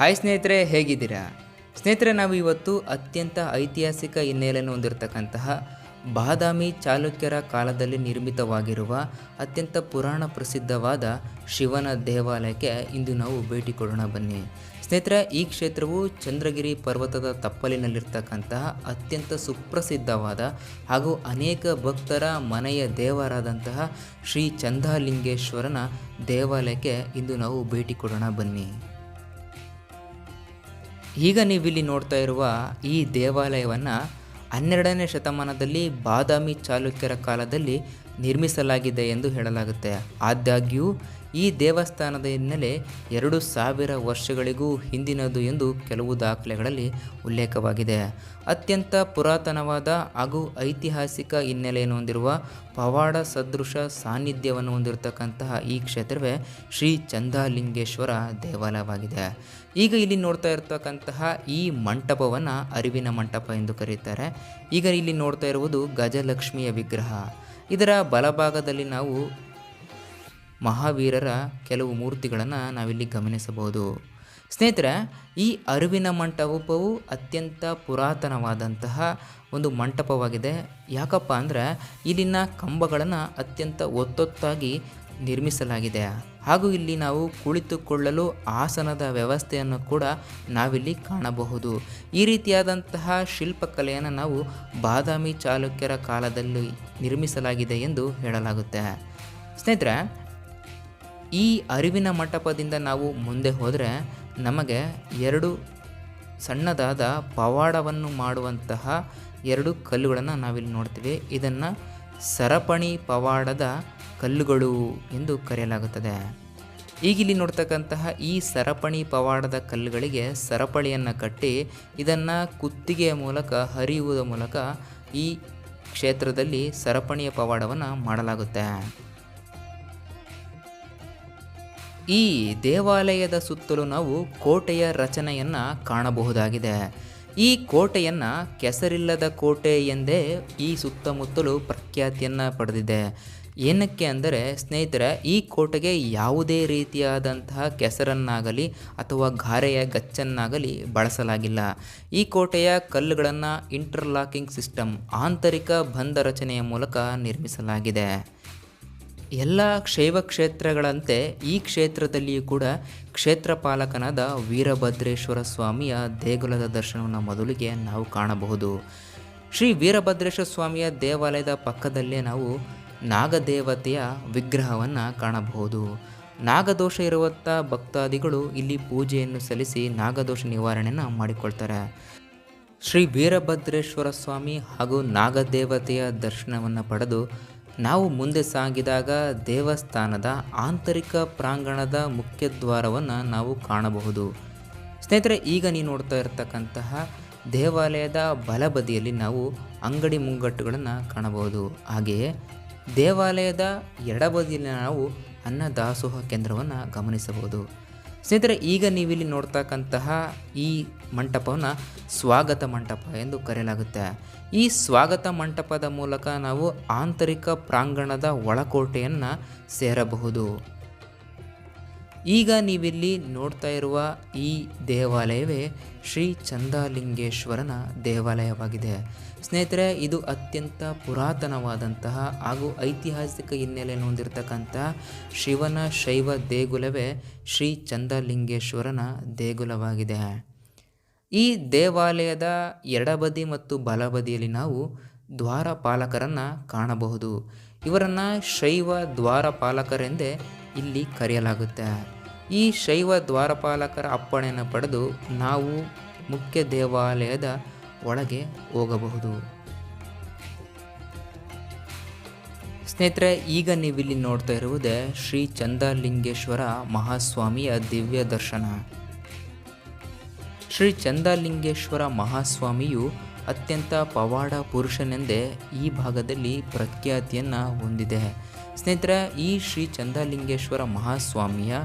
Hi ಸ್ನೇಹಿತರೆ, ಹೇಗಿದ್ದೀರಾ? ಸ್ನೇಹಿತರೆ, ನಾವು ಇವತ್ತು ಅತ್ಯಂತ ಐತಿಹಾಸಿಕ ಹಿನ್ನೆಲೆಯನ್ನು ಹೊಂದಿರತಕ್ಕಂತಹ ಬಾದಾಮಿ ಚಾಲುಕ್ಯರ ಕಾಲದಲ್ಲಿ ನಿರ್ಮಿತವಾಗಿರುವ ಅತ್ಯಂತ ಪುರಾಣ ಪ್ರಸಿದ್ಧವಾದ ಶಿವನ ದೇವಾಲಯಕ್ಕೆ ಇಂದು ನಾವು ಭೇಟಿ ಕೊಡೋಣ ಬನ್ನಿ. ಸ್ನೇಹಿತರೆ, ಈ ಕ್ಷೇತ್ರವು ಚಂದ್ರಗಿರಿ ಪರ್ವತದ ತಪ್ಪಲಿನಲ್ಲಿರ್ತಕ್ಕಂತಹ ಅತ್ಯಂತ ಸುಪ್ರಸಿದ್ಧವಾದ ಹಾಗೂ ಅನೇಕ ಭಕ್ತರ ಮನೆಯ ದೇವರಾದಂತಹ ಶ್ರೀ ಚಂದಾಲಿಂಗೇಶ್ವರನ ದೇವಾಲಯಕ್ಕೆ ಇಂದು ನಾವು ಭೇಟಿ ಕೊಡೋಣ ಬನ್ನಿ. ಈಗ ನೀವಿಲ್ಲಿ ನೋಡ್ತಾ ಇರುವ ಈ ದೇವಾಲಯವನ್ನು ಹನ್ನೆರಡನೇ ಶತಮಾನದಲ್ಲಿ ಬಾದಾಮಿ ಚಾಲುಕ್ಯರ ಕಾಲದಲ್ಲಿ ನಿರ್ಮಿಸಲಾಗಿದೆ ಎಂದು ಹೇಳಲಾಗುತ್ತೆ. ಆದಾಗ್ಯೂ, ಈ ದೇವಸ್ಥಾನದ ಹಿನ್ನೆಲೆ ಎರಡು ಸಾವಿರ ವರ್ಷಗಳಿಗೂ ಹಿಂದಿನದು ಎಂದು ಕೆಲವು ದಾಖಲೆಗಳಲ್ಲಿ ಉಲ್ಲೇಖವಾಗಿದೆ. ಅತ್ಯಂತ ಪುರಾತನವಾದ ಹಾಗೂ ಐತಿಹಾಸಿಕ ಹಿನ್ನೆಲೆಯನ್ನು ಹೊಂದಿರುವ ಪವಾಡ ಸದೃಶ ಸಾನ್ನಿಧ್ಯವನ್ನು ಹೊಂದಿರತಕ್ಕಂತಹ ಈ ಕ್ಷೇತ್ರವೇ ಶ್ರೀ ಚಂದಾಲಿಂಗೇಶ್ವರ ದೇವಾಲಯವಾಗಿದೆ. ಈಗ ಇಲ್ಲಿ ನೋಡ್ತಾ ಇರ್ತಕ್ಕಂತಹ ಈ ಮಂಟಪವನ್ನು ಅರಿವಿನ ಮಂಟಪ ಎಂದು ಕರೀತಾರೆ. ಈಗ ಇಲ್ಲಿ ನೋಡ್ತಾ ಇರುವುದು ಗಜಲಕ್ಷ್ಮಿಯ ವಿಗ್ರಹ. ಇದರ ಬಲಭಾಗದಲ್ಲಿ ನಾವು ಮಹಾವೀರರ ಕೆಲವು ಮೂರ್ತಿಗಳನ್ನು ನಾವಿಲ್ಲಿ ಗಮನಿಸಬಹುದು. ಸ್ನೇಹಿತರೆ, ಈ ಅರಿವಿನ ಮಂಟಪವು ಅತ್ಯಂತ ಪುರಾತನವಾದಂತಹ ಒಂದು ಮಂಟಪವಾಗಿದೆ. ಯಾಕಪ್ಪ ಅಂದರೆ ಇಲ್ಲಿನ ಕಂಬಗಳನ್ನು ಅತ್ಯಂತ ಒತ್ತೊತ್ತಾಗಿ ನಿರ್ಮಿಸಲಾಗಿದೆ. ಹಾಗೂ ಇಲ್ಲಿ ನಾವು ಕುಳಿತುಕೊಳ್ಳಲು ಆಸನದ ವ್ಯವಸ್ಥೆಯನ್ನು ಕೂಡ ನಾವಿಲ್ಲಿ ಕಾಣಬಹುದು. ಈ ರೀತಿಯಾದಂತಹ ಶಿಲ್ಪಕಲೆಯನ್ನು ನಾವು ಬಾದಾಮಿ ಚಾಲುಕ್ಯರ ಕಾಲದಲ್ಲಿ ನಿರ್ಮಿಸಲಾಗಿದೆ ಎಂದು ಹೇಳಲಾಗುತ್ತೆ. ಸ್ನೇಹಿತರೆ, ಈ ಅರಿವಿನ ಮಂಟಪದಿಂದ ನಾವು ಮುಂದೆ ಹೋದರೆ ನಮಗೆ ಎರಡು ಸಣ್ಣದಾದ ಪವಾಡವನ್ನು ಮಾಡುವಂತಹ ಎರಡು ಕಲ್ಲುಗಳನ್ನು ನಾವಿಲ್ಲಿ ನೋಡ್ತೀವಿ. ಇದನ್ನು ಸರಪಣಿ ಪವಾಡದ ಕಲ್ಲುಗಳು ಎಂದು ಕರೆಯಲಾಗುತ್ತದೆ. ಈಗ ಇಲ್ಲಿ ನೋಡ್ತಕ್ಕಂತಹ ಈ ಸರಪಣಿ ಪವಾಡದ ಕಲ್ಲುಗಳಿಗೆ ಸರಪಳಿಯನ್ನು ಕಟ್ಟಿ ಇದನ್ನು ಕುತ್ತಿಗೆಯ ಮೂಲಕ ಹರಿಯುವುದ ಮೂಲಕ ಈ ಕ್ಷೇತ್ರದಲ್ಲಿ ಸರಪಣಿಯ ಪವಾಡವನ್ನು ಮಾಡಲಾಗುತ್ತೆ. ಈ ದೇವಾಲಯದ ಸುತ್ತಲೂ ನಾವು ಕೋಟೆಯ ರಚನೆಯನ್ನು ಕಾಣಬಹುದಾಗಿದೆ. ಈ ಕೋಟೆಯನ್ನು ಕೆಸರಿಲ್ಲದ ಕೋಟೆ ಎಂದೇ ಈ ಸುತ್ತಮುತ್ತಲು ಪ್ರಖ್ಯಾತಿಯನ್ನು ಪಡೆದಿದೆ. ಏನಕ್ಕೆ ಅಂದರೆ, ಸ್ನೇಹಿತರೆ, ಈ ಕೋಟೆಗೆ ಯಾವುದೇ ರೀತಿಯಾದಂತಹ ಕೆಸರನ್ನಾಗಲಿ ಅಥವಾ ಗಾರೆಯ ಗಚ್ಚನ್ನಾಗಲಿ ಬಳಸಲಾಗಿಲ್ಲ. ಈ ಕೋಟೆಯ ಕಲ್ಲುಗಳನ್ನು ಇಂಟರ್ಲಾಕಿಂಗ್ ಸಿಸ್ಟಮ್ ಆಂತರಿಕ ಬಂಧ ರಚನೆಯ ಮೂಲಕ ನಿರ್ಮಿಸಲಾಗಿದೆ. ಎಲ್ಲ ಶೈವ ಕ್ಷೇತ್ರಗಳಂತೆ ಈ ಕ್ಷೇತ್ರದಲ್ಲಿಯೂ ಕೂಡ ಕ್ಷೇತ್ರಪಾಲಕನಾದ ವೀರಭದ್ರೇಶ್ವರ ಸ್ವಾಮಿಯ ದೇಗುಲದ ದರ್ಶನವನ್ನು ಮೊದಲಿಗೆ ನಾವು ಕಾಣಬಹುದು. ಶ್ರೀ ವೀರಭದ್ರೇಶ್ವರ ಸ್ವಾಮಿಯ ದೇವಾಲಯದ ಪಕ್ಕದಲ್ಲೇ ನಾವು ನಾಗದೇವತೆಯ ವಿಗ್ರಹವನ್ನು ಕಾಣಬಹುದು. ನಾಗದೋಷ ಇರುವಂಥ ಭಕ್ತಾದಿಗಳು ಇಲ್ಲಿ ಪೂಜೆಯನ್ನು ಸಲ್ಲಿಸಿ ನಾಗದೋಷ ನಿವಾರಣೆಯನ್ನು ಮಾಡಿಕೊಳ್ತಾರೆ. ಶ್ರೀ ವೀರಭದ್ರೇಶ್ವರ ಸ್ವಾಮಿ ಹಾಗೂ ನಾಗದೇವತೆಯ ದರ್ಶನವನ್ನು ಪಡೆದು ನಾವು ಮುಂದೆ ಸಾಗಿದಾಗ ದೇವಸ್ಥಾನದ ಆಂತರಿಕ ಪ್ರಾಂಗಣದ ಮುಖ್ಯ ದ್ವಾರವನ್ನು ನಾವು ಕಾಣಬಹುದು. ಸ್ನೇಹಿತರೆ, ಈಗ ನೀವು ನೋಡ್ತಾ ಇರತಕ್ಕಂತಹ ದೇವಾಲಯದ ಬಲಬದಿಯಲ್ಲಿ ನಾವು ಅಂಗಡಿ ಮುಂಗಟ್ಟುಗಳನ್ನು ಕಾಣಬಹುದು. ಹಾಗೆಯೇ ದೇವಾಲಯದ ಎಡಬದಿಯಲ್ಲಿ ನಾವು ಅನ್ನದಾಸೋಹ ಕೇಂದ್ರವನ್ನು ಗಮನಿಸಬಹುದು. ಸ್ನೇಹಿತರೆ, ಈಗ ನೀವಿಲ್ಲಿ ನೋಡ್ತಕ್ಕಂತಹ ಈ ಮಂಟಪವನ್ನು ಸ್ವಾಗತ ಮಂಟಪ ಎಂದು ಕರೆಯಲಾಗುತ್ತೆ. ಈ ಸ್ವಾಗತ ಮಂಟಪದ ಮೂಲಕ ನಾವು ಆಂತರಿಕ ಪ್ರಾಂಗಣದ ಒಳಕೋಟೆಯನ್ನು ಸೇರಬಹುದು. ಈಗ ನೀವಿಲ್ಲಿ ನೋಡ್ತಾ ಇರುವ ಈ ದೇವಾಲಯವೇ ಶ್ರೀ ಚಂದಾಲಿಂಗೇಶ್ವರನ ದೇವಾಲಯವಾಗಿದೆ. ಸ್ನೇಹಿತರೆ, ಇದು ಅತ್ಯಂತ ಪುರಾತನವಾದಂತಹ ಹಾಗೂ ಐತಿಹಾಸಿಕ ಹಿನ್ನೆಲೆಯನ್ನು ಹೊಂದಿರತಕ್ಕಂಥ ಶಿವನ ಶೈವ ದೇಗುಲವೇ ಶ್ರೀ ಚಂದಲಿಂಗೇಶ್ವರನ ದೇಗುಲವಾಗಿದೆ. ಈ ದೇವಾಲಯದ ಎಡಬದಿ ಮತ್ತು ಬಲಬದಿಯಲ್ಲಿ ನಾವು ದ್ವಾರಪಾಲಕರನ್ನು ಕಾಣಬಹುದು. ಇವರನ್ನು ಶೈವ ದ್ವಾರಪಾಲಕರೆಂದೇ ಇಲ್ಲಿ ಕರೆಯಲಾಗುತ್ತೆ. ಈ ಶೈವ ದ್ವಾರಪಾಲಕರ ಅಪ್ಪಣೆಯನ್ನು ಪಡೆದು ನಾವು ಮುಖ್ಯ ದೇವಾಲಯದ ಒಳಗೆ ಹೋಗಬಹುದು. ಸ್ನೇಹಿತರೆ, ಈಗ ನೀವಿಲ್ಲಿ ನೋಡ್ತಾ ಇರುವುದೇ ಶ್ರೀ ಚಂದಾಲಿಂಗೇಶ್ವರ ಮಹಾಸ್ವಾಮಿಯ ದಿವ್ಯ ದರ್ಶನ. ಶ್ರೀ ಚಂದಲಿಂಗೇಶ್ವರ ಮಹಾಸ್ವಾಮಿಯು ಅತ್ಯಂತ ಪವಾಡ ಪುರುಷನೆಂದೇ ಈ ಭಾಗದಲ್ಲಿ ಪ್ರಖ್ಯಾತಿಯನ್ನು ಹೊಂದಿದೆ. ಸ್ನೇಹಿತರೆ, ಈ ಶ್ರೀ ಚಂದಾಲಿಂಗೇಶ್ವರ ಮಹಾಸ್ವಾಮಿಯ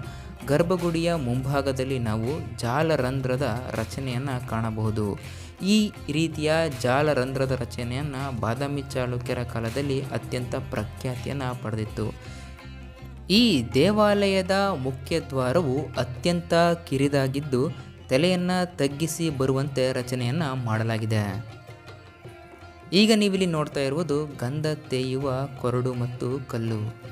ಗರ್ಭಗುಡಿಯ ಮುಂಭಾಗದಲ್ಲಿ ನಾವು ಜಾಲರಂಧ್ರದ ರಚನೆಯನ್ನು ಕಾಣಬಹುದು. ಈ ರೀತಿಯ ಜಾಲರಂಧ್ರದ ರಚನೆಯನ್ನು ಬಾದಾಮಿ ಚಾಲುಕ್ಯರ ಕಾಲದಲ್ಲಿ ಅತ್ಯಂತ ಪ್ರಖ್ಯಾತಿಯನ್ನು ಪಡೆದಿತ್ತು. ಈ ದೇವಾಲಯದ ಮುಖ್ಯ ದ್ವಾರವು ಅತ್ಯಂತ ಕಿರಿದಾಗಿದ್ದು, ತಲೆಯನ್ನು ತಗ್ಗಿಸಿ ಬರುವಂತೆ ರಚನೆಯನ್ನು ಮಾಡಲಾಗಿದೆ. ಈಗ ನೀವಿಲ್ಲಿ ನೋಡ್ತಾ ಇರುವುದು ಗಂಧ ತೇಯುವ ಕೊರಡು ಮತ್ತು ಕಲ್ಲು.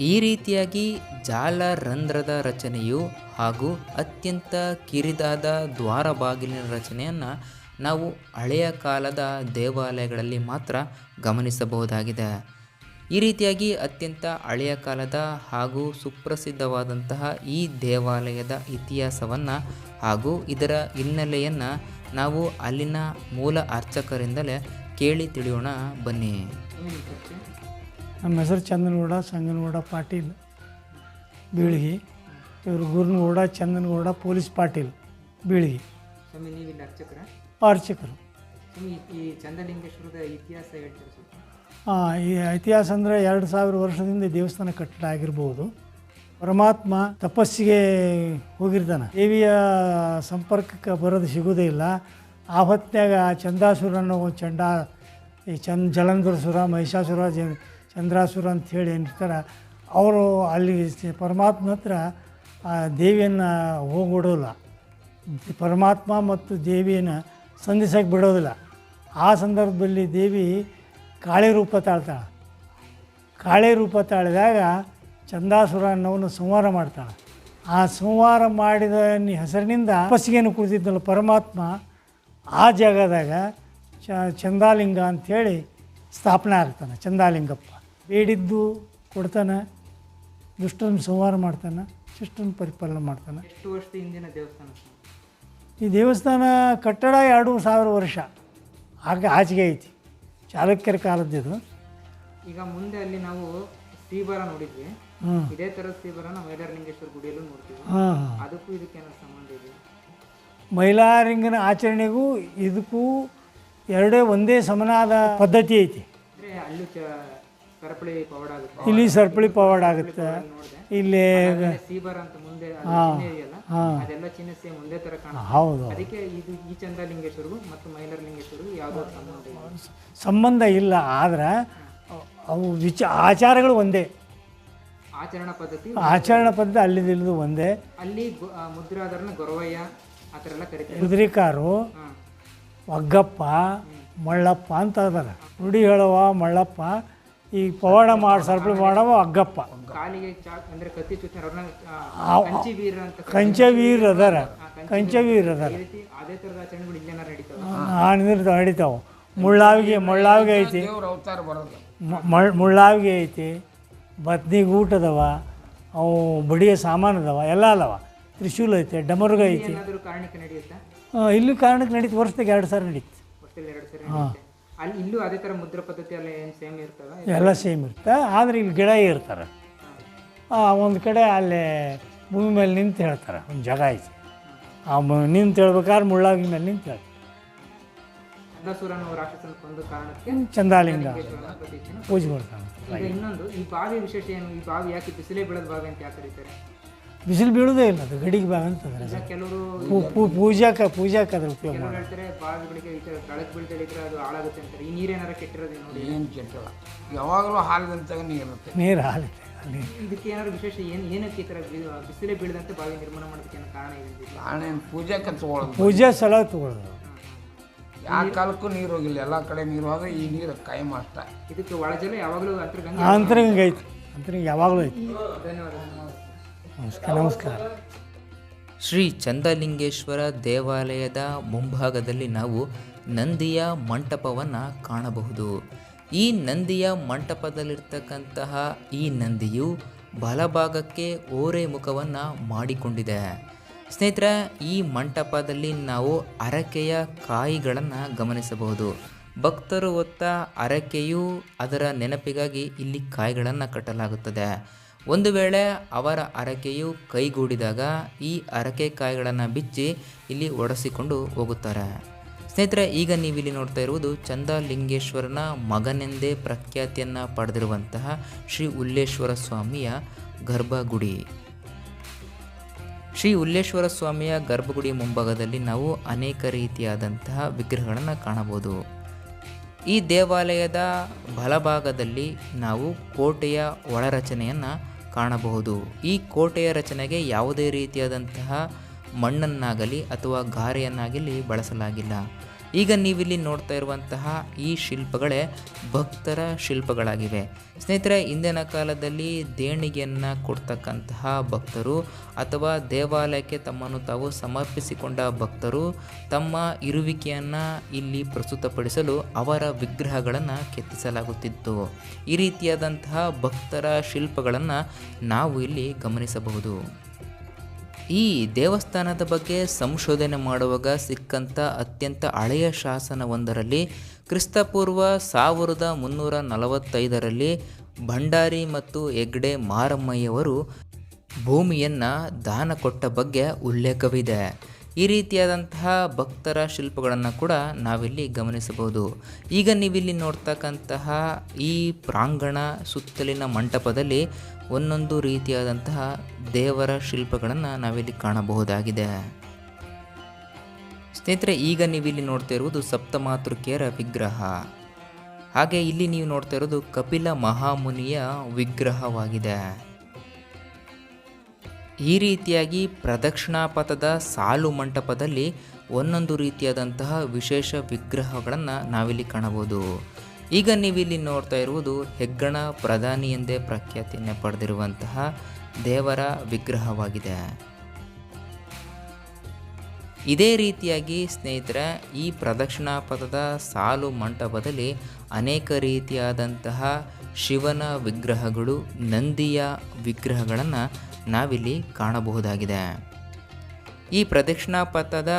ಈ ರೀತಿಯಾಗಿ ಜಾಲ ರಂಧ್ರದ ರಚನೆಯು ಹಾಗೂ ಅತ್ಯಂತ ಕಿರಿದಾದ ದ್ವಾರ ಬಾಗಿಲಿನ ರಚನೆಯನ್ನು ನಾವು ಹಳೆಯ ಕಾಲದ ದೇವಾಲಯಗಳಲ್ಲಿ ಮಾತ್ರ ಗಮನಿಸಬಹುದಾಗಿದೆ. ಈ ರೀತಿಯಾಗಿ ಅತ್ಯಂತ ಹಳೆಯ ಕಾಲದ ಹಾಗೂ ಸುಪ್ರಸಿದ್ಧವಾದಂತಹ ಈ ದೇವಾಲಯದ ಇತಿಹಾಸವನ್ನು ಹಾಗೂ ಇದರ ಹಿನ್ನೆಲೆಯನ್ನು ನಾವು ಅಲ್ಲಿನ ಮೂಲ ಅರ್ಚಕರಿಂದಲೇ ಕೇಳಿ ತಿಳಿಯೋಣ ಬನ್ನಿ. ನಮ್ಮ ಹೆಸರು ಚಂದನಗೌಡ, ಸಂಗನಗೌಡ ಪಾಟೀಲ್. ಬೀಳ್ಗಿ ಇವರು ಗುರುನಗೌಡ ಚಂದನಗೌಡ ಪೊಲೀಸ್ ಪಾಟೀಲ್ ಬೀಳ್ಗಿ. ಸ್ವಾಮಿ ನೀವು ಇಲ್ಲಿ ಅರ್ಚಕರ? ಅರ್ಚಕರು. ಸ್ವಾಮಿ ಈ ಚಂದಲಿಂಗೇಶ್ವರದ ಇತಿಹಾಸ ಹೇಳ್ತೀರಾ ಸ್ವಲ್ಪ? ಆ, ಈ ಇತಿಹಾಸ ಅಂದರೆ ಎರಡು ಸಾವಿರ ವರ್ಷದಿಂದ ಈ ದೇವಸ್ಥಾನ ಕಟ್ಟಡ ಆಗಿರ್ಬೋದು. ಪರಮಾತ್ಮ ತಪಸ್ಸಿಗೆ ಹೋಗಿರ್ತಾನೆ. ದೇವಿಯ ಸಂಪರ್ಕಕ್ಕೆ ಬರೋದು ಸಿಗೋದೇ ಇಲ್ಲ. ಆ ಹೊತ್ನ್ಯಾಗ ಒಂದು ಚಂಡ ಈ ಚಂದ್ ಜಲಂಧರಸುರ ಮಹಿಷಾಸುರ ಜ ಚಂದ್ರಾಸುರ ಅಂಥೇಳಿ ಏನಿರ್ತಾರೆ ಅವರು ಅಲ್ಲಿ ಪರಮಾತ್ಮ ಹತ್ರ ಆ ದೇವಿಯನ್ನು ಹೋಗ್ಬಿಡೋಲ್ಲ ಪರಮಾತ್ಮ ಮತ್ತು ದೇವಿಯನ್ನು ಸಂಧಿಸೋಕೆ ಬಿಡೋದಿಲ್ಲ. ಆ ಸಂದರ್ಭದಲ್ಲಿ ದೇವಿ ಕಾಳಿ ರೂಪ ತಾಳ್ತಾಳೆ. ಕಾಳಿ ರೂಪ ತಾಳಿದಾಗ ಚಂದಾಸುರ ಅನ್ನೋವನ್ನು ಸಂಹಾರ ಮಾಡ್ತಾಳೆ. ಆ ಸಂಹಾರ ಮಾಡಿದ ಹೆಸರಿನಿಂದ ತಪಸ್ಸಿಗೇನು ಕುಳಿತಿದ್ದಲ್ಲ ಪರಮಾತ್ಮ. ಆ ಜಾಗದಾಗ ಚ ಚಂದಾಲಿಂಗ ಅಂಥೇಳಿ ಸ್ಥಾಪನೆ ಆಗ್ತಾನೆ, ಚಂದಾಲಿಂಗಪ್ಪ. ಬೇಡಿದ್ದು ಕೊಡ್ತಾನೆ. ದುಷ್ಟನ ಸಂಹಾರ ಮಾಡ್ತಾನೆ ಶಿಷ್ಟನ ಪರಿಪಾಲನೆ ಮಾಡ್ತಾನೆ. ಎಷ್ಟು ವರ್ಷದ ಹಿಂದಿನ ದೇವಸ್ಥಾನ? ಈ ದೇವಸ್ಥಾನ ಕಟ್ಟಡ ಎರಡು ಸಾವಿರ ವರ್ಷ. ಆಗ ಆಚೆಗೆ ಐತಿ. ಚಾಲುಕ್ಯರ ಕಾಲದ್ದಿದು ಈಗ ಮುಂದೆ ಅಲ್ಲಿ ನಾವು ಶ್ರೀಬರ ನೋಡಿದ್ವಿ. ಇದೇ ತರ ನಾವು ಮೈಲಾರಲಿಂಗೇಶ್ವರ ಗುಡಿಯಲ್ಲೂ ನೋಡ್ತೀವಿ. ಹಾಂ. ಹಾಂ ಅದಕ್ಕೂ ಇದಕ್ಕೆ ಏನಾದ್ರು ಸಂಬಂಧ ಇದೆ? ಮೈಲಾರಿಂಗನ ಆಚರಣೆಗೂ ಇದಕ್ಕೂ ಎರಡೇ ಒಂದೇ ಸಮನಾದ ಪದ್ಧತಿ ಐತಿ. ಅಲ್ಲೂ ಇಲ್ಲಿ ಸರ್ಪಳಿ ಪವಾಡ ಆಗುತ್ತೆ. ಇಲ್ಲಿ ಹಾಂ ಹಾಂ. ಹೌದು ಅದಕ್ಕೆ ಇದು ಈ ಚಂದ್ರಲಿಂಗೇಶ್ವರಿಗೂ ಮತ್ತು ಮೈಲಾರಲಿಂಗೇಶ್ವರಿಗೂ ಯಾವುದೋ ಸಂಬಂಧ ಇಲ್ಲ ಆದ್ರೆ ಅವು ವಿಚ ಆಚಾರಗಳು ಒಂದೇ. ಆಚರಣಾ ಪದ್ಧತಿ ಆಚರಣಾ ಪದ್ಧತಿ ಅಲ್ಲಿದ್ದು ಇಲ್ಲದು ಒಂದೇ. ಅಲ್ಲಿ ಮುದ್ರಾದರನ ಮುದ್ರಾಧಾರನ ಗೊರವಯ್ಯ ಆ ಥರ ಎಲ್ಲ ಕರಿತಾರೆ. ಕುದುರೆಕಾರು ಒಗ್ಗಪ್ಪ ಮಳ್ಳಪ್ಪ ಅಂತ ಅದಾರ ನುಡಿ ಹೇಳುವ ಮಳ್ಳಪ್ಪ ಈ ಪವಾಡ ಮಾಡಿ ಸರ್ಪಳಿ ಮಾಡವ ಅಗ್ಗಪ್ಪ. ಕಂಚವೀರ್ ಅದಾರ. ಕಂಚವೀರ್. ಅದಾರ. ಥರದ ನಡೀತಾವ. ಮುಳ್ಳಾವಿಗೆ ಮುಳ್ಳಾವಿಗೆ ಐತಿ. ಮುಳ್ಳಾವಿಗೆ ಐತಿ. ಬತ್ನಿಗೆ ಊಟ ಅದಾವ ಅವು ಬಡಿಯ ಸಾಮಾನು ಅದಾವ. ಎಲ್ಲ ಅದಾವ. ತ್ರಿಶೂಲ್ ಐತೆ ಡಮರುಗ ಐತಿ. ಏನಾದರೂ ಕಾರಣಕ್ಕೆ ನಡೆಯುತ್ತಾ? ಇಲ್ಲೂ ಕಾರಣಕ್ಕೆ ನಡೀತು. ವರ್ಷದಾಗ ಎರಡು ಸಾವಿರ ನಡೀತು. ಸರಿ ನಡೆಯುತ್ತೆ ಅಲ್ಲಿ ಇಲ್ಲೂ ಅದೇ ಥರ ಮುದ್ರ ಪದ್ಧತಿ ಎಲ್ಲ ಏನು ಸೇಮ್ ಇರ್ತವೆ ಎಲ್ಲ ಸೇಮ್ ಇರುತ್ತೆ. ಆದರೆ ಇಲ್ಲಿ ಗಿಡ ಇರ್ತಾರೆ. ಒಂದು ಕಡೆ ಅಲ್ಲಿ ಭೂಮಿ ಮೇಲೆ ನಿಂತು ಹೇಳ್ತಾರೆ. ಒಂದು ಜಾಗ ಐತಿ. ಆ ನಿಂತ ಹೇಳ್ಬೇಕಾದ್ರೆ ಮುಳ್ಳಾಗಿ ಮೇಲೆ ನಿಂತು ಹೇಳ್ತಾರೆ. ಚಂದಾಲಿಂಗ ಪೂಜೆ ಮಾಡ್ತಾನೆ ಇನ್ನೊಂದು ಈ ಬಾವಿ ವಿಶೇಷ ಏನು? ಈ ಬಾವಿ ಯಾಕೆ ಬಿಸಿಲೇ ಬೀಳದ ಬಾವಿ ಅಂತ ಯಾಕೆ ಕರೀತಾರೆ ಬಿಸಿಲು ಬೀಳೋದೇ ಇಲ್ಲ ಅದು ಗಡಿಗೆ ಬಾ ಅಂತಂದ್ರೆ. ಕೆಲವರು ಪೂಜಾಕ ಪೂಜಾಕ ಅದ್ರ ಉಪಯೋಗ ಮಾಡಿ ಹೇಳ್ತಾರೆ ಬಾವಿಗಳಿಗೆ ಈ ಥರ ಬೆಳಕು ಬೀಳ್ತಾ ಇದ್ರೆ ಅದು ಹಾಳಾಗುತ್ತೆ ಅಂತಾರೆ. ಈ ನೀರೇನಾರ ಕೆಟ್ಟಿರೋದು ನೋಡಿ. ಏನು ಕೆಟ್ಟಲ್ಲ. ಯಾವಾಗಲೂ ಹಾಲಿದಂತಾಗ ನೀರು ನೀರು ಹಾಲಿದೆ ಅಲ್ಲಿ ಇದಕ್ಕೆ ಏನಾದ್ರು ವಿಶೇಷ ಏನು ಏನಕ್ಕೆ ಈ ಥರ ಬಿಸಿಲೇ ಬೀಳದಂತೆ ಬಾವಿ ನಿರ್ಮಾಣ ಮಾಡೋದಕ್ಕೆ ಏನೋ ಕಾರಣ ಇದೆ ಕಾರಣ ಏನು ಪೂಜಾಕ ತಗೊಳ್ಳೋದು ಪೂಜೆ ಸಲ ತಗೊಳ್ಳೋದು ಯಾವ ಕಾಲಕ್ಕೂ ನೀರು ಹೋಗಿಲ್ಲ ಎಲ್ಲ ಕಡೆ ನೀರು ಹೋದ್ರೆ ಈ ನೀರು ಕಾಯಂ ಅಷ್ಟ. ಇದಕ್ಕೆ ಒಳಜಲ ಯಾವಾಗಲೂ ಅಂತರ್ಗಂಗೆ ಅಂತರಂಗ ಐತಿ ಅಂತರಂಗ ಯಾವಾಗಲೂ ಐತಿ. ಧನ್ಯವಾದ ನಮಸ್ಕಾರ. ನಮಸ್ಕಾರ. ಶ್ರೀ ಚಂದಲಿಂಗೇಶ್ವರ ದೇವಾಲಯದ ಮುಂಭಾಗದಲ್ಲಿ ನಾವು ನಂದಿಯ ಮಂಟಪವನ್ನು ಕಾಣಬಹುದು. ಈ ನಂದಿಯ ಮಂಟಪದಲ್ಲಿರ್ತಕ್ಕಂತಹ ಈ ನಂದಿಯು ಬಲಭಾಗಕ್ಕೆ ಓರೆ ಮುಖವನ್ನು ಮಾಡಿಕೊಂಡಿದೆ. ಸ್ನೇಹಿತರೆ, ಈ ಮಂಟಪದಲ್ಲಿ ನಾವು ಅರಕೆಯ ಕಾಯಿಗಳನ್ನು ಗಮನಿಸಬಹುದು. ಭಕ್ತರು ಹೊತ್ತ ಅರಕೆಯು ಅದರ ನೆನಪಿಗಾಗಿ ಇಲ್ಲಿ ಕಾಯಿಗಳನ್ನು ಕಟ್ಟಲಾಗುತ್ತದೆ. ಒಂದು ವೇಳೆ ಅವರ ಅರಕೆಯು ಕೈಗೂಡಿದಾಗ ಈ ಅರಕೆ ಕಾಯಿಗಳನ್ನು ಬಿಚ್ಚಿ ಇಲ್ಲಿ ಒಡೆಸಿಕೊಂಡು ಹೋಗುತ್ತಾರೆ. ಸ್ನೇಹಿತರೆ, ಈಗ ನೀವಿಲ್ಲಿ ನೋಡ್ತಾ ಇರುವುದು ಚಂದಲಿಂಗೇಶ್ವರನ ಮಗನೆಂದೇ ಪ್ರಖ್ಯಾತಿಯನ್ನು ಪಡೆದಿರುವಂತಹ ಶ್ರೀ ಉಲ್ಲೇಶ್ವರ ಸ್ವಾಮಿಯ ಗರ್ಭಗುಡಿ. ಶ್ರೀ ಉಲ್ಲೇಶ್ವರ ಸ್ವಾಮಿಯ ಗರ್ಭಗುಡಿ ಮುಂಭಾಗದಲ್ಲಿ ನಾವು ಅನೇಕ ರೀತಿಯಾದಂತಹ ವಿಗ್ರಹಗಳನ್ನು ಕಾಣಬಹುದು. ಈ ದೇವಾಲಯದ ಬಲಭಾಗದಲ್ಲಿ ನಾವು ಕೋಟೆಯ ಒಳರಚನೆಯನ್ನು ಕಾಣಬಹುದು. ಈ ಕೋಟೆಯ ರಚನೆಗೆ ಯಾವುದೇ ರೀತಿಯಾದಂತಹ ಮಣ್ಣನ್ನಾಗಲಿ ಅಥವಾ ಗಾರೆಯನ್ನಾಗಲಿ ಬಳಸಲಾಗಿಲ್ಲ. ಈಗ ನೀವಿಲ್ಲಿ ನೋಡ್ತಾ ಇರುವಂತಹ ಈ ಶಿಲ್ಪಗಳೇ ಭಕ್ತರ ಶಿಲ್ಪಗಳಾಗಿವೆ. ಸ್ನೇಹಿತರೆ, ಇಂದಿನ ಕಾಲದಲ್ಲಿ ದೇಣಿಗೆಯನ್ನು ಕೊಡ್ತಕ್ಕಂತಹ ಭಕ್ತರು ಅಥವಾ ದೇವಾಲಯಕ್ಕೆ ತಮ್ಮನ್ನು ತಾವು ಸಮರ್ಪಿಸಿಕೊಂಡ ಭಕ್ತರು ತಮ್ಮ ಇರುವಿಕೆಯನ್ನು ಇಲ್ಲಿ ಪ್ರಸ್ತುತಪಡಿಸಲು ಅವರ ವಿಗ್ರಹಗಳನ್ನು ಕೆತ್ತಿಸಲಾಗುತ್ತಿತ್ತು. ಈ ರೀತಿಯಾದಂತಹ ಭಕ್ತರ ಶಿಲ್ಪಗಳನ್ನು ನಾವು ಇಲ್ಲಿ ಗಮನಿಸಬಹುದು. ಈ ದೇವಸ್ಥಾನದ ಬಗ್ಗೆ ಸಂಶೋಧನೆ ಮಾಡುವಾಗ ಸಿಕ್ಕಂಥ ಅತ್ಯಂತ ಹಳೆಯ ಶಾಸನವೊಂದರಲ್ಲಿ ಕ್ರಿಸ್ತಪೂರ್ವ ಸಾವಿರದ ಮುನ್ನೂರ ನಲವತ್ತೈದರಲ್ಲಿ ಭಂಡಾರಿ ಮತ್ತು ಹೆಗ್ಡೆ ಮಾರಮ್ಮಯ್ಯವರು ಭೂಮಿಯನ್ನು ದಾನ ಕೊಟ್ಟ ಬಗ್ಗೆ ಉಲ್ಲೇಖವಿದೆ. ಈ ರೀತಿಯಾದಂತಹ ಭಕ್ತರ ಶಿಲ್ಪಗಳನ್ನು ಕೂಡ ನಾವಿಲ್ಲಿ ಗಮನಿಸಬಹುದು. ಈಗ ನೀವಿಲ್ಲಿ ನೋಡ್ತಕ್ಕಂತಹ ಈ ಪ್ರಾಂಗಣ ಸುತ್ತಲಿನ ಮಂಟಪದಲ್ಲಿ ಒಂದೊಂದು ರೀತಿಯಾದಂತಹ ದೇವರ ಶಿಲ್ಪಗಳನ್ನು ನಾವಿಲ್ಲಿ ಕಾಣಬಹುದಾಗಿದೆ. ಸ್ನೇಹಿತರೆ, ಈಗ ನೀವಿಲ್ಲಿ ನೋಡ್ತಾ ಇರುವುದು ಸಪ್ತಮಾತೃಕೆಯರ ವಿಗ್ರಹ. ಹಾಗೆ ಇಲ್ಲಿ ನೀವು ನೋಡ್ತಾ ಇರೋದು ಕಪಿಲ ಮಹಾಮುನಿಯ ವಿಗ್ರಹವಾಗಿದೆ. ಈ ರೀತಿಯಾಗಿ ಪ್ರದಕ್ಷಿಣಾಪಥದ ಸಾಲು ಮಂಟಪದಲ್ಲಿ ಒಂದೊಂದು ರೀತಿಯಾದಂತಹ ವಿಶೇಷ ವಿಗ್ರಹಗಳನ್ನು ನಾವಿಲ್ಲಿ ಕಾಣಬಹುದು. ಈಗ ನೀವಿಲ್ಲಿ ನೋಡ್ತಾ ಇರುವುದು ಹೆಗ್ಗಣ ಪ್ರಧಾನಿ ಎಂದೇ ಪ್ರಖ್ಯಾತಿಯನ್ನು ಪಡೆದಿರುವಂತಹ ದೇವರ ವಿಗ್ರಹವಾಗಿದೆ. ಇದೇ ರೀತಿಯಾಗಿ ಸ್ನೇಹಿತರೆ, ಈ ಪ್ರದಕ್ಷಿಣಾ ಪಥದ ಸಾಲು ಮಂಟಪದಲ್ಲಿ ಅನೇಕ ರೀತಿಯಾದಂತಹ ಶಿವನ ವಿಗ್ರಹಗಳು, ನಂದಿಯ ವಿಗ್ರಹಗಳನ್ನು ನಾವಿಲ್ಲಿ ಕಾಣಬಹುದಾಗಿದೆ. ಈ ಪ್ರದಕ್ಷಿಣಾಪಥದ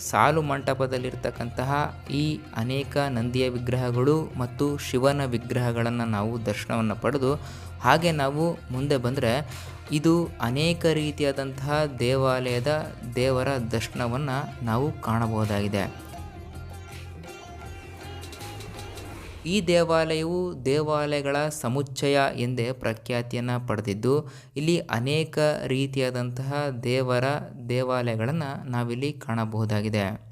ಸಾಲು ಮಂಟಪದಲ್ಲಿರ್ತಕ್ಕಂತಹ ಈ ಅನೇಕ ನಂದಿಯ ವಿಗ್ರಹಗಳು ಮತ್ತು ಶಿವನ ವಿಗ್ರಹಗಳನ್ನು ನಾವು ದರ್ಶನವನ್ನು ಪಡೆದು ಹಾಗೆ ನಾವು ಮುಂದೆ ಬಂದರೆ ಇದು ಅನೇಕ ರೀತಿಯಾದಂತಹ ದೇವಾಲಯದ ದೇವರ ದರ್ಶನವನ್ನು ನಾವು ಕಾಣಬಹುದಾಗಿದೆ. ಈ ದೇವಾಲಯವು ದೇವಾಲಯಗಳ ಸಮುಚ್ಚಯ ಎಂದೇ ಪ್ರಖ್ಯಾತಿಯನ್ನು ಪಡೆದಿದ್ದು, ಇಲ್ಲಿ ಅನೇಕ ರೀತಿಯಾದಂತಹ ದೇವರ ದೇವಾಲಯಗಳನ್ನು ನಾವಿಲ್ಲಿ ಕಾಣಬಹುದಾಗಿದೆ.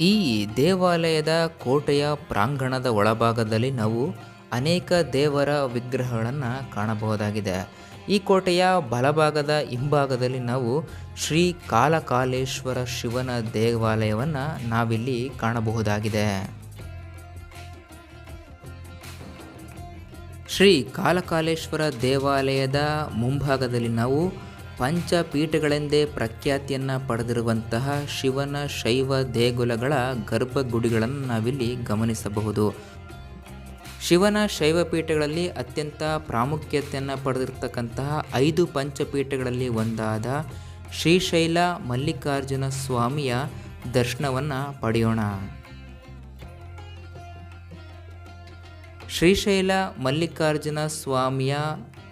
ಈ ದೇವಾಲಯದ ಕೋಟೆಯ ಪ್ರಾಂಗಣದ ಒಳಭಾಗದಲ್ಲಿ ನಾವು ಅನೇಕ ದೇವರ ವಿಗ್ರಹಗಳನ್ನು ಕಾಣಬಹುದಾಗಿದೆ. ಈ ಕೋಟೆಯ ಬಲಭಾಗದ ಹಿಂಭಾಗದಲ್ಲಿ ನಾವು ಶ್ರೀ ಕಾಲಕಾಲೇಶ್ವರ ಶಿವನ ದೇವಾಲಯವನ್ನು ನಾವಿಲ್ಲಿ ಕಾಣಬಹುದಾಗಿದೆ. ಶ್ರೀ ಕಾಲಕಾಲೇಶ್ವರ ದೇವಾಲಯದ ಮುಂಭಾಗದಲ್ಲಿ ನಾವು ಪಂಚಪೀಠಗಳೆಂದೇ ಪ್ರಖ್ಯಾತಿಯನ್ನು ಪಡೆದಿರುವಂತಹ ಶಿವನ ಶೈವ ದೇಗುಲಗಳ ಗರ್ಭಗುಡಿಗಳನ್ನು ನಾವಿಲ್ಲಿ ಗಮನಿಸಬಹುದು. ಶಿವನ ಶೈವಪೀಠಗಳಲ್ಲಿ ಅತ್ಯಂತ ಪ್ರಾಮುಖ್ಯತೆಯನ್ನು ಪಡೆದಿರತಕ್ಕಂತಹ ಐದು ಪಂಚಪೀಠಗಳಲ್ಲಿ ಒಂದಾದ ಶ್ರೀಶೈಲ ಮಲ್ಲಿಕಾರ್ಜುನ ಸ್ವಾಮಿಯ ದರ್ಶನವನ್ನು ಪಡೆಯೋಣ. ಶ್ರೀಶೈಲ ಮಲ್ಲಿಕಾರ್ಜುನ ಸ್ವಾಮಿಯ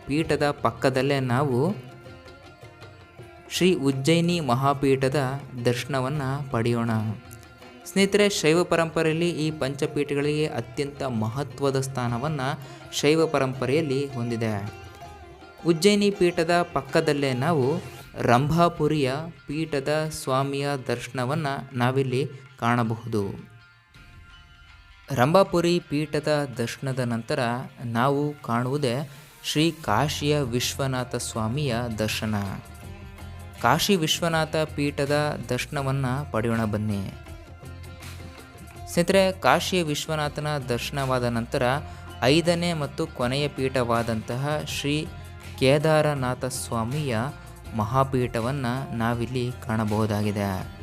ಪೀಠದ ಪಕ್ಕದಲ್ಲೇ ನಾವು ಶ್ರೀ ಉಜ್ಜಯಿನಿ ಮಹಾಪೀಠದ ದರ್ಶನವನ್ನು ಪಡೆಯೋಣ. ಸ್ನೇಹಿತರೆ, ಶೈವ ಪರಂಪರೆಯಲ್ಲಿ ಈ ಪಂಚಪೀಠಗಳಿಗೆ ಅತ್ಯಂತ ಮಹತ್ವದ ಸ್ಥಾನವನ್ನು ಶೈವ ಪರಂಪರೆಯಲ್ಲಿ ಹೊಂದಿದೆ. ಉಜ್ಜಯಿನಿ ಪೀಠದ ಪಕ್ಕದಲ್ಲೇ ನಾವು ರಂಭಾಪುರಿಯ ಪೀಠದ ಸ್ವಾಮಿಯ ದರ್ಶನವನ್ನು ನಾವಿಲ್ಲಿ ಕಾಣಬಹುದು. ರಂಭಾಪುರಿ ಪೀಠದ ದರ್ಶನದ ನಂತರ ನಾವು ಕಾಣುವುದೇ ಶ್ರೀ ಕಾಶಿಯ ವಿಶ್ವನಾಥ ಸ್ವಾಮಿಯ ದರ್ಶನ. ಕಾಶಿ ವಿಶ್ವನಾಥ ಪೀಠದ ದರ್ಶನವನ್ನು ಪಡೆಯೋಣ ಬನ್ನಿ. ಸ್ನೇಹಿತರೆ, ಕಾಶಿಯ ವಿಶ್ವನಾಥನ ದರ್ಶನವಾದ ನಂತರ ಐದನೇ ಮತ್ತು ಕೊನೆಯ ಪೀಠವಾದಂತಹ ಶ್ರೀ ಕೇದಾರನಾಥ ಸ್ವಾಮಿಯ ಮಹಾಪೀಠವನ್ನು ನಾವಿಲ್ಲಿ ಕಾಣಬಹುದಾಗಿದೆ.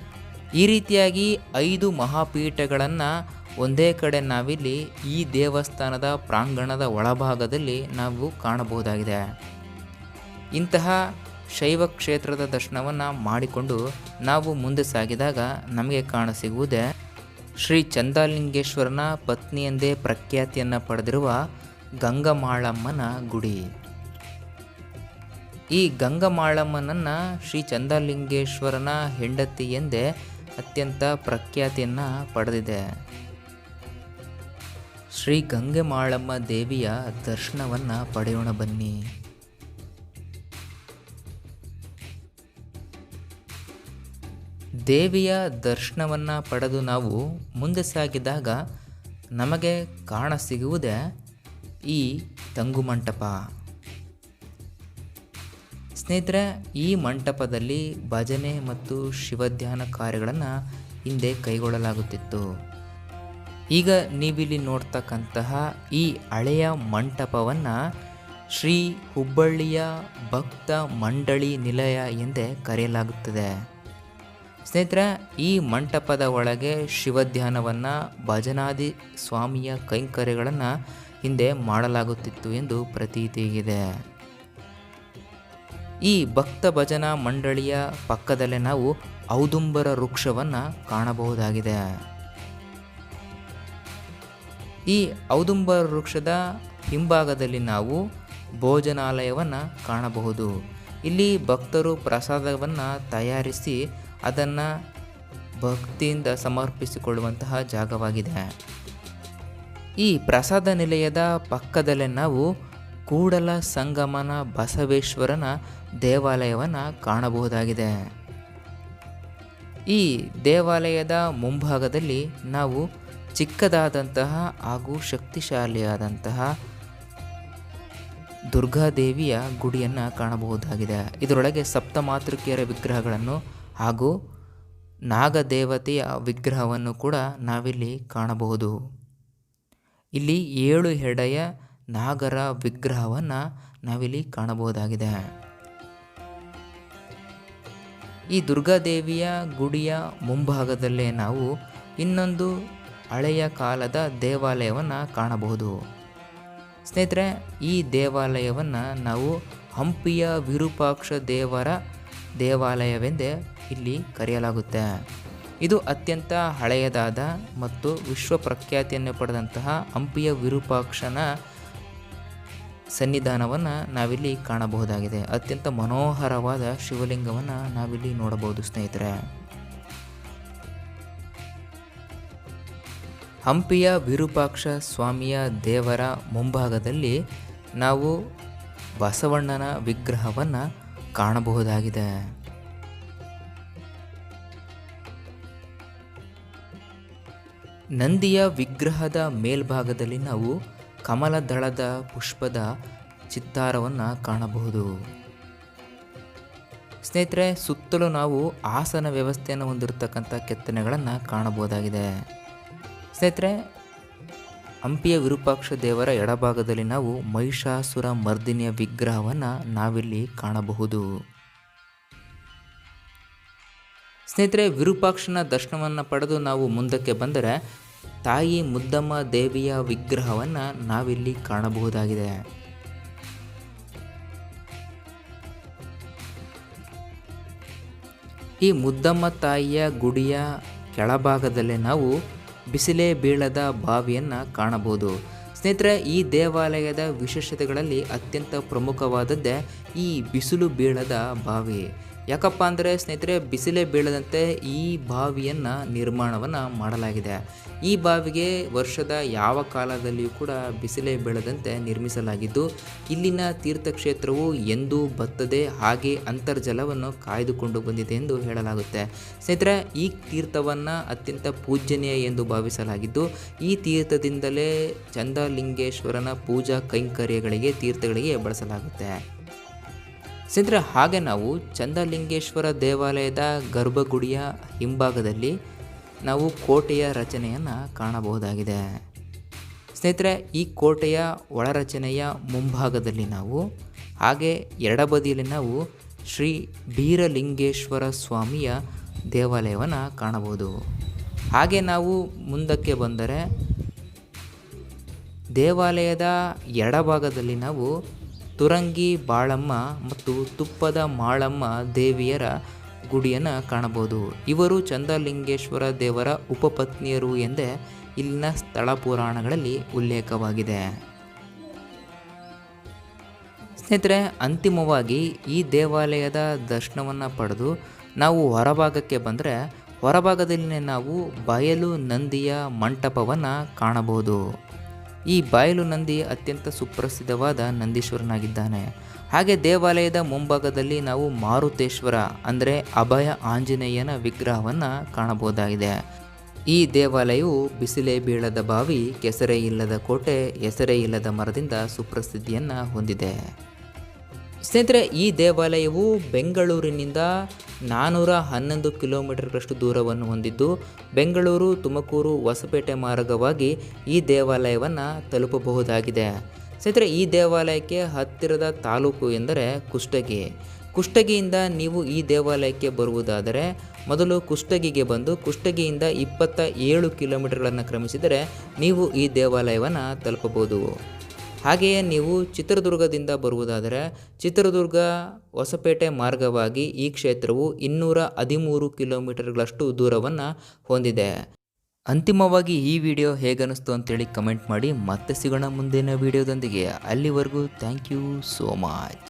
ಈ ರೀತಿಯಾಗಿ ಐದು ಮಹಾಪೀಠಗಳನ್ನು ಒಂದೇ ಕಡೆ ನಾವಿಲ್ಲಿ ಈ ದೇವಸ್ಥಾನದ ಪ್ರಾಂಗಣದ ಒಳಭಾಗದಲ್ಲಿ ನಾವು ಕಾಣಬಹುದಾಗಿದೆ. ಇಂತಹ ಶೈವ ಕ್ಷೇತ್ರದ ದರ್ಶನವನ್ನು ಮಾಡಿಕೊಂಡು ನಾವು ಮುಂದೆ ಸಾಗಿದಾಗ ನಮಗೆ ಕಾಣಸಿಗುವುದೇ ಶ್ರೀ ಚಂದಾಲಿಂಗೇಶ್ವರನ ಪತ್ನಿ ಎಂದೇ ಪ್ರಖ್ಯಾತಿಯನ್ನು ಪಡೆದಿರುವ ಗಂಗಮಾಳಮ್ಮನ ಗುಡಿ. ಈ ಗಂಗಮಾಳಮ್ಮನನ್ನು ಶ್ರೀ ಚಂದಾಲಿಂಗೇಶ್ವರನ ಹೆಂಡತಿ ಎಂದೇ ಅತ್ಯಂತ ಪ್ರಖ್ಯಾತಿಯನ್ನು ಪಡೆದಿದೆ. ಶ್ರೀ ಗಂಗೆ ಮಾಳಮ್ಮ ದೇವಿಯ ದರ್ಶನವನ್ನು ಪಡೆಯೋಣ ಬನ್ನಿ. ದೇವಿಯ ದರ್ಶನವನ್ನು ಪಡೆದು ನಾವು ಮುಂದೆ ಸಾಗಿದಾಗ ನಮಗೆ ಕಾಣ ಸಿಗುವುದೇ ಈ ತಂಗುಮಂಟಪ ಸ್ನೇಹಿತರೆ, ಈ ಮಂಟಪದಲ್ಲಿ ಭಜನೆ ಮತ್ತು ಶಿವಧ್ಯಾನ ಕಾರ್ಯಗಳನ್ನು ಹಿಂದೆ ಕೈಗೊಳ್ಳಲಾಗುತ್ತಿತ್ತು. ಈಗ ನೀವಿಲ್ಲಿ ನೋಡ್ತಕ್ಕಂತಹ ಈ ಹಳೆಯ ಮಂಟಪವನ್ನು ಶ್ರೀ ಹುಬ್ಬಳ್ಳಿಯ ಭಕ್ತ ಮಂಡಳಿ ನಿಲಯ ಎಂದೇ ಕರೆಯಲಾಗುತ್ತದೆ. ಸ್ನೇಹಿತರೆ, ಈ ಮಂಟಪದ ಒಳಗೆ ಶಿವಧ್ಯಾನವನ್ನು ಭಜನಾದಿ ಸ್ವಾಮಿಯ ಕೈಂಕರ್ಯಗಳನ್ನು ಹಿಂದೆ ಮಾಡಲಾಗುತ್ತಿತ್ತು ಎಂದು ಪ್ರತೀತಿಗಿದೆ ಈ ಭಕ್ತ ಭಜನಾ ಮಂಡಳಿಯ ಪಕ್ಕದಲ್ಲೇ ನಾವು ಔದುಂಬರ ವೃಕ್ಷವನ್ನು ಕಾಣಬಹುದಾಗಿದೆ. ಈ ಔದುಂಬರ ವೃಕ್ಷದ ಹಿಂಭಾಗದಲ್ಲಿ ನಾವು ಭೋಜನಾಲಯವನ್ನು ಕಾಣಬಹುದು. ಇಲ್ಲಿ ಭಕ್ತರು ಪ್ರಸಾದವನ್ನು ತಯಾರಿಸಿ ಅದನ್ನು ಭಕ್ತಿಯಿಂದ ಸಮರ್ಪಿಸಿಕೊಳ್ಳುವಂತಹ ಜಾಗವಾಗಿದೆ. ಈ ಪ್ರಸಾದ ನಿಲಯದ ಪಕ್ಕದಲ್ಲೇ ನಾವು ಕೂಡಲ ಸಂಗಮನ ಬಸವೇಶ್ವರನ ದೇವಾಲಯವನ್ನು ಕಾಣಬಹುದಾಗಿದೆ. ಈ ದೇವಾಲಯದ ಮುಂಭಾಗದಲ್ಲಿ ನಾವು ಚಿಕ್ಕದಾದಂತಹ ಹಾಗೂ ಶಕ್ತಿಶಾಲಿಯಾದಂತಹ ದುರ್ಗಾದೇವಿಯ ಗುಡಿಯನ್ನು ಕಾಣಬಹುದಾಗಿದೆ. ಇದರೊಳಗೆ ಸಪ್ತಮಾತೃಕಿಯರ ವಿಗ್ರಹಗಳನ್ನು ಹಾಗೂ ನಾಗದೇವತೆಯ ವಿಗ್ರಹವನ್ನು ಕೂಡ ನಾವಿಲ್ಲಿ ಕಾಣಬಹುದು. ಇಲ್ಲಿ ಏಳು ಹೆಡೆಯ ನಾಗರ ವಿಗ್ರಹವನ್ನು ನಾವಿಲ್ಲಿ ಕಾಣಬಹುದಾಗಿದೆ. ಈ ದುರ್ಗಾದೇವಿಯ ಗುಡಿಯ ಮುಂಭಾಗದಲ್ಲೇ ನಾವು ಇನ್ನೊಂದು ಹಳೆಯ ಕಾಲದ ದೇವಾಲಯವನ್ನು ಕಾಣಬಹುದು. ಸ್ನೇಹಿತರೆ, ಈ ದೇವಾಲಯವನ್ನು ನಾವು ಹಂಪಿಯ ವಿರೂಪಾಕ್ಷ ದೇವರ ದೇವಾಲಯವೆಂದೇ ಇಲ್ಲಿ ಕರೆಯಲಾಗುತ್ತೆ. ಇದು ಅತ್ಯಂತ ಹಳೆಯದಾದ ಮತ್ತು ವಿಶ್ವ ಪ್ರಖ್ಯಾತಿಯನ್ನು ಪಡೆದಂತಹ ಹಂಪಿಯ ವಿರೂಪಾಕ್ಷನ ಸನ್ನಿಧಾನವನ್ನು ನಾವಿಲ್ಲಿ ಕಾಣಬಹುದಾಗಿದೆ. ಅತ್ಯಂತ ಮನೋಹರವಾದ ಶಿವಲಿಂಗವನ್ನು ನಾವಿಲ್ಲಿ ನೋಡಬಹುದು ಸ್ನೇಹಿತರೆ. ಹಂಪಿಯ ವಿರೂಪಾಕ್ಷ ಸ್ವಾಮಿಯ ದೇವರ ಮುಂಭಾಗದಲ್ಲಿ ನಾವು ಬಸವಣ್ಣನ ವಿಗ್ರಹವನ್ನು ಕಾಣಬಹುದಾಗಿದೆ. ನಂದಿಯ ವಿಗ್ರಹದ ಮೇಲ್ಭಾಗದಲ್ಲಿ ನಾವು ಕಮಲದಳದ ಪುಷ್ಪದ ಚಿತ್ತಾರವನ್ನು ಕಾಣಬಹುದು. ಸ್ನೇಹಿತರೆ, ಸುತ್ತಲೂ ನಾವು ಆಸನ ವ್ಯವಸ್ಥೆಯನ್ನು ಹೊಂದಿರತಕ್ಕಂಥ ಕೆತ್ತನೆಗಳನ್ನು ಕಾಣಬಹುದಾಗಿದೆ. ಸ್ನೇಹಿತರೆ, ಹಂಪಿಯ ವಿರೂಪಾಕ್ಷ ದೇವರ ಎಡಭಾಗದಲ್ಲಿ ನಾವು ಮಹಿಷಾಸುರ ಮರ್ದಿನಿಯ ವಿಗ್ರಹವನ್ನು ನಾವಿಲ್ಲಿ ಕಾಣಬಹುದು. ಸ್ನೇಹಿತರೆ, ವಿರೂಪಾಕ್ಷನ ದರ್ಶನವನ್ನು ಪಡೆದು ನಾವು ಮುಂದಕ್ಕೆ ಬಂದರೆ ತಾಯಿ ಮುದ್ದಮ್ಮ ದೇವಿಯ ವಿಗ್ರಹವನ್ನು ನಾವಿಲ್ಲಿ ಕಾಣಬಹುದಾಗಿದೆ. ಈ ಮುದ್ದಮ್ಮ ತಾಯಿಯ ಗುಡಿಯ ಕೆಳಭಾಗದಲ್ಲೇ ನಾವು ಬಿಸಿಲೇ ಬೀಳದ ಬಾವಿಯನ್ನು ಕಾಣಬಹುದು. ಸ್ನೇಹಿತರೆ ಈ ದೇವಾಲಯದ ವಿಶೇಷತೆಗಳಲ್ಲಿ ಅತ್ಯಂತ ಪ್ರಮುಖವಾದದ್ದೇ ಈ ಬಿಸಿಲು ಬೀಳದ ಬಾವಿ. ಯಾಕಪ್ಪ ಅಂದರೆ ಸ್ನೇಹಿತರೆ, ಬಿಸಿಲೇ ಬೀಳದಂತೆ ಈ ಬಾವಿಯನ್ನು ನಿರ್ಮಾಣವನ್ನು ಮಾಡಲಾಗಿದೆ. ಈ ಬಾವಿಗೆ ವರ್ಷದ ಯಾವ ಕಾಲದಲ್ಲಿಯೂ ಕೂಡ ಬಿಸಿಲೇ ಬೀಳದಂತೆ ನಿರ್ಮಿಸಲಾಗಿದ್ದು, ಇಲ್ಲಿನ ತೀರ್ಥಕ್ಷೇತ್ರವು ಎಂದೂ ಬತ್ತದೆ ಹಾಗೆ ಅಂತರ್ಜಲವನ್ನು ಕಾಯ್ದುಕೊಂಡು ಬಂದಿದೆ ಎಂದು ಹೇಳಲಾಗುತ್ತೆ. ಸ್ನೇಹಿತರೆ, ಈ ತೀರ್ಥವನ್ನು ಅತ್ಯಂತ ಪೂಜ್ಯನೀಯ ಎಂದು ಭಾವಿಸಲಾಗಿದ್ದು, ಈ ತೀರ್ಥದಿಂದಲೇ ಚಂದಲಿಂಗೇಶ್ವರನ ಪೂಜಾ ಕೈಂಕರ್ಯಗಳಿಗೆ, ತೀರ್ಥಗಳಿಗೆ ಬಳಸಲಾಗುತ್ತೆ. ಸ್ನೇಹಿತರೆ ಹಾಗೆ ನಾವು ಚಂದಲಿಂಗೇಶ್ವರ ದೇವಾಲಯದ ಗರ್ಭಗುಡಿಯ ಹಿಂಭಾಗದಲ್ಲಿ ನಾವು ಕೋಟೆಯ ರಚನೆಯನ್ನು ಕಾಣಬಹುದಾಗಿದೆ. ಸ್ನೇಹಿತರೆ, ಈ ಕೋಟೆಯ ಒಳರಚನೆಯ ಮುಂಭಾಗದಲ್ಲಿ ನಾವು, ಹಾಗೆ ಎಡಬದಿಯಲ್ಲಿ ನಾವು ಶ್ರೀ ಬೀರಲಿಂಗೇಶ್ವರ ಸ್ವಾಮಿಯ ದೇವಾಲಯವನ್ನು ಕಾಣಬಹುದು. ಹಾಗೆ ನಾವು ಮುಂದಕ್ಕೆ ಬಂದರೆ ದೇವಾಲಯದ ಎಡಭಾಗದಲ್ಲಿ ನಾವು ತುರಂಗಿ ಬಾಳಮ್ಮ ಮತ್ತು ತುಪ್ಪದ ಮಾಳಮ್ಮ ದೇವಿಯರ ಗುಡಿಯನ್ನು ಕಾಣಬಹುದು ಇವರು ಚಂದಲಿಂಗೇಶ್ವರ ದೇವರ ಉಪಪತ್ನಿಯರು ಎಂದೇ ಇಲ್ಲಿನ ಸ್ಥಳ ಪುರಾಣಗಳಲ್ಲಿ ಉಲ್ಲೇಖವಾಗಿದೆ. ಸ್ನೇಹಿತರೆ, ಅಂತಿಮವಾಗಿ ಈ ದೇವಾಲಯದ ದರ್ಶನವನ್ನು ಪಡೆದು ನಾವು ಹೊರಭಾಗಕ್ಕೆ ಬಂದರೆ ಹೊರಭಾಗದಲ್ಲಿ ನಾವು ಬಯಲು ನಂದಿಯ ಮಂಟಪವನ್ನು ಕಾಣಬಹುದು ಈ ಬಯಲು ನಂದಿ ಅತ್ಯಂತ ಸುಪ್ರಸಿದ್ಧವಾದ ನಂದೀಶ್ವರನಾಗಿದ್ದಾನೆ. ಹಾಗೆ ದೇವಾಲಯದ ಮುಂಭಾಗದಲ್ಲಿ ನಾವು ಮಾರುತೇಶ್ವರ ಅಂದರೆ ಅಭಯ ಆಂಜನೇಯನ ವಿಗ್ರಹವನ್ನು ಕಾಣಬಹುದಾಗಿದೆ. ಈ ದೇವಾಲಯವು ಬಿಸಿಲೇ ಬೀಳದ ಬಾವಿ, ಕೆಸರೇ ಇಲ್ಲದ ಕೋಟೆ ಹೆಸರೇ ಇಲ್ಲದ ಮರದಿಂದ ಸುಪ್ರಸಿದ್ಧಿಯನ್ನು ಹೊಂದಿದೆ. ಸ್ನೇಹಿತರೆ, ಈ ದೇವಾಲಯವು ಬೆಂಗಳೂರಿನಿಂದ ನಾನ್ನೂರ ಹನ್ನೊಂದು ಕಿಲೋಮೀಟರ್ಗಳಷ್ಟು ದೂರವನ್ನು ಹೊಂದಿದ್ದು, ಬೆಂಗಳೂರು, ತುಮಕೂರು, ಹೊಸಪೇಟೆ ಮಾರ್ಗವಾಗಿ ಈ ದೇವಾಲಯವನ್ನು ತಲುಪಬಹುದಾಗಿದೆ. ಸ್ನೇಹಿತರೆ, ಈ ದೇವಾಲಯಕ್ಕೆ ಹತ್ತಿರದ ತಾಲೂಕು ಎಂದರೆ ಕುಷ್ಟಗಿ. ಕುಷ್ಟಗಿಯಿಂದ ನೀವು ಈ ದೇವಾಲಯಕ್ಕೆ ಬರುವುದಾದರೆ, ಮೊದಲು ಕುಷ್ಟಗಿಗೆ ಬಂದು ಕುಷ್ಟಗಿಯಿಂದ ಇಪ್ಪತ್ತ ಏಳು ಕಿಲೋಮೀಟರ್ಗಳನ್ನು ಕ್ರಮಿಸಿದರೆ ನೀವು ಈ ದೇವಾಲಯವನ್ನು ತಲುಪಬಹುದು. ಹಾಗೆಯೇ ನೀವು ಚಿತ್ರದುರ್ಗದಿಂದ ಬರುವುದಾದರೆ ಚಿತ್ರದುರ್ಗ ಹೊಸಪೇಟೆ ಮಾರ್ಗವಾಗಿ ಈ ಕ್ಷೇತ್ರವು ಇನ್ನೂರ ಹದಿಮೂರು ಕಿಲೋಮೀಟರ್ಗಳಷ್ಟು ದೂರವನ್ನು ಹೊಂದಿದೆ. ಅಂತಿಮವಾಗಿ ಈ ವಿಡಿಯೋ ಹೇಗನ್ನಿಸ್ತು ಅಂತೇಳಿ ಕಮೆಂಟ್ ಮಾಡಿ ಮತ್ತೆ ಸಿಗೋಣ ಮುಂದಿನ ವಿಡಿಯೋದೊಂದಿಗೆ. ಅಲ್ಲಿವರೆಗೂ ಥ್ಯಾಂಕ್ ಯು ಸೋ ಮಚ್.